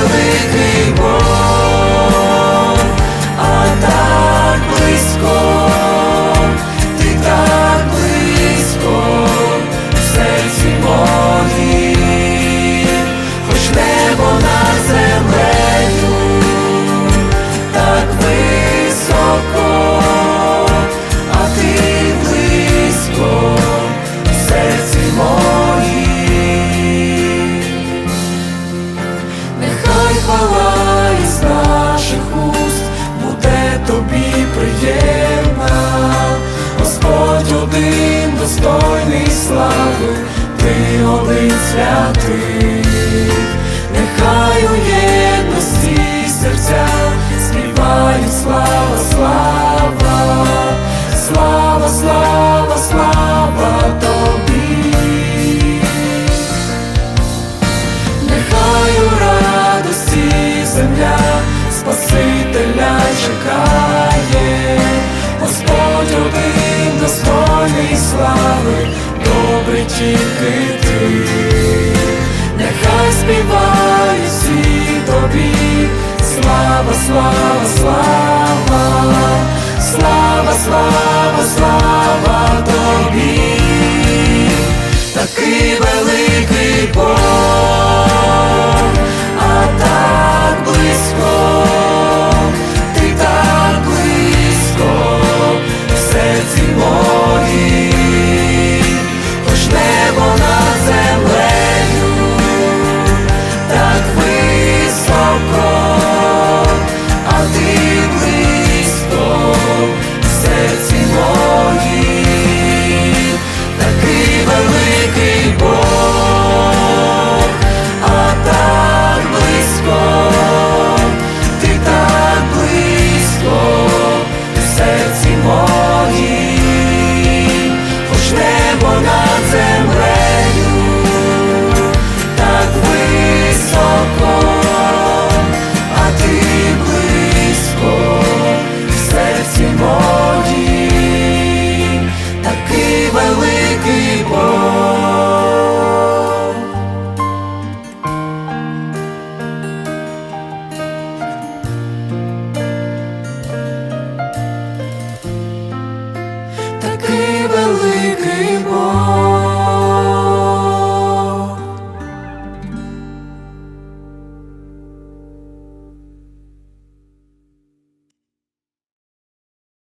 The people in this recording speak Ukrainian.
Великий Бог, святий, нехай у єдності серця співають слава, слава, слава, слава, слава тобі. Нехай у радості земля Спасителя чекає, Господь один достойний слави, добрий тільки ти, нехай співає всі тобі, слава, слава, слава, слава, слава, слава тобі. Такий великий Бог,